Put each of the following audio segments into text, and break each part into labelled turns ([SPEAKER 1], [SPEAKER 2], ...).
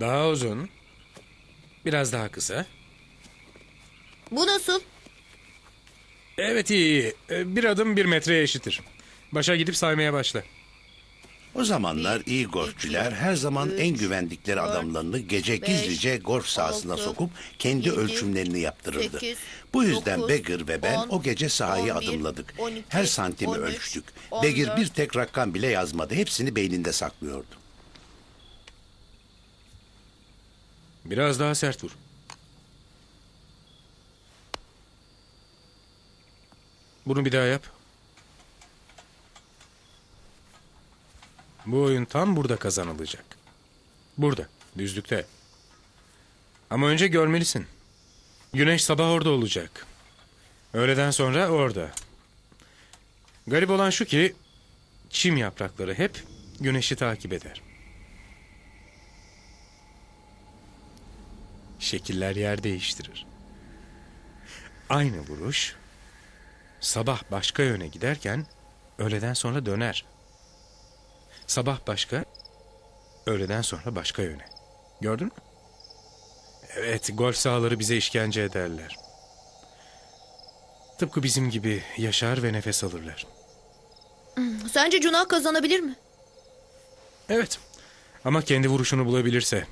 [SPEAKER 1] Daha uzun. Biraz daha kısa.
[SPEAKER 2] Bu nasıl?
[SPEAKER 1] Evet iyi iyi. Ee, Bir adım bir metreye eşittir. Başa gidip saymaya başla.
[SPEAKER 3] O zamanlar iyi golfçüler her zaman en güvendikleri adamlarını gece
[SPEAKER 2] beş,
[SPEAKER 3] gizlice golf sahasına
[SPEAKER 2] altı,
[SPEAKER 3] sokup kendi
[SPEAKER 2] yedi,
[SPEAKER 3] ölçümlerini yaptırırdı.
[SPEAKER 2] sekiz,
[SPEAKER 3] Bu yüzden
[SPEAKER 2] dokuz,
[SPEAKER 3] Beggar ve ben
[SPEAKER 2] on,
[SPEAKER 3] o gece sahayı
[SPEAKER 2] on bir,
[SPEAKER 3] adımladık.
[SPEAKER 2] on iki,
[SPEAKER 3] Her santimi
[SPEAKER 2] on üç,
[SPEAKER 3] ölçtük.
[SPEAKER 2] on dört.
[SPEAKER 3] bir tek rakam bile yazmadı. Hepsini beyninde saklıyordu.
[SPEAKER 1] Biraz daha sert vur. Bunu bir daha yap. Bu oyun tam burada kazanılacak. Burada, düzlükte. Ama önce görmelisin. Güneş sabah orada olacak. Öğleden sonra orada. Garip olan şu ki çim yaprakları hep güneşi takip eder. Şekiller yer değiştirir. Aynı vuruş sabah başka yöne giderken öğleden sonra döner. Sabah başka, öğleden sonra başka yöne. Gördün mü? Evet, golf sahaları bize işkence ederler. Tıpkı bizim gibi yaşar ve nefes alırlar.
[SPEAKER 2] Sence Cuna kazanabilir mi?
[SPEAKER 1] Evet, ama kendi vuruşunu bulabilirse.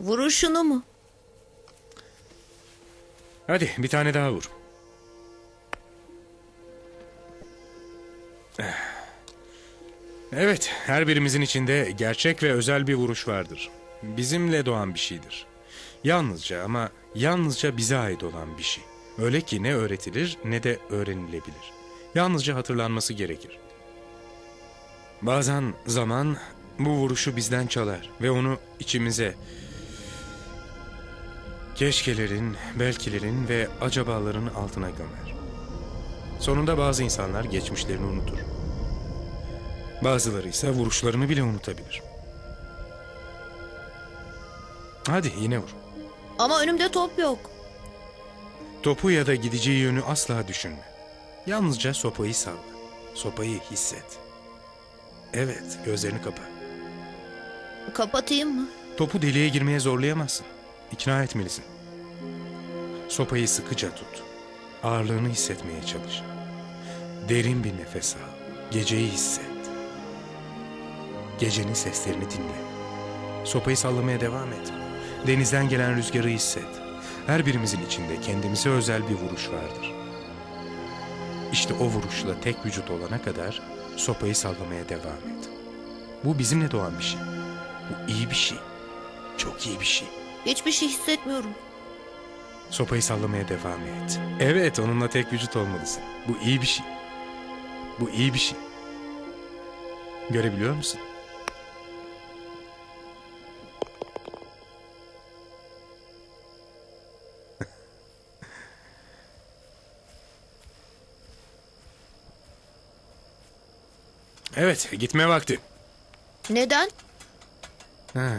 [SPEAKER 2] Vuruşunu mu?
[SPEAKER 1] Hadi bir tane daha vur. Evet, her birimizin içinde gerçek ve özel bir vuruş vardır. Bizimle doğan bir şeydir. Yalnızca ama yalnızca bize ait olan bir şey. Öyle ki ne öğretilir ne de öğrenilebilir. Yalnızca hatırlanması gerekir. Bazen zaman bu vuruşu bizden çalar ve onu içimize, Keşkelerin, belkilerin ve acabaların altına gömer. Sonunda bazı insanlar geçmişlerini unutur. Bazıları ise vuruşlarını bile unutabilir. Hadi yine vur.
[SPEAKER 2] Ama önümde top yok.
[SPEAKER 1] Topu ya da gideceği yönü asla düşünme. Yalnızca sopayı salla. Sopayı hisset. Evet, gözlerini kapa.
[SPEAKER 2] Kapatayım mı?
[SPEAKER 1] Topu deliğe girmeye zorlayamazsın. İkna etmelisin. Sopayı sıkıca tut. Ağırlığını hissetmeye çalış. Derin bir nefes al. Geceyi hisset. Gecenin seslerini dinle. Sopayı sallamaya devam et. Denizden gelen rüzgarı hisset. Her birimizin içinde kendimize özel bir vuruş vardır. İşte o vuruşla tek vücut olana kadar sopayı sallamaya devam et. Bu bizimle doğan bir şey. Bu iyi bir şey. Çok iyi bir şey.
[SPEAKER 2] Hiçbir şey hissetmiyorum.
[SPEAKER 1] Sopayı sallamaya devam et. Evet, onunla tek vücut olmalısın. Bu iyi bir şey. Bu iyi bir şey. Görebiliyor musun? Evet, gitme vakti.
[SPEAKER 2] Neden?
[SPEAKER 1] Ha,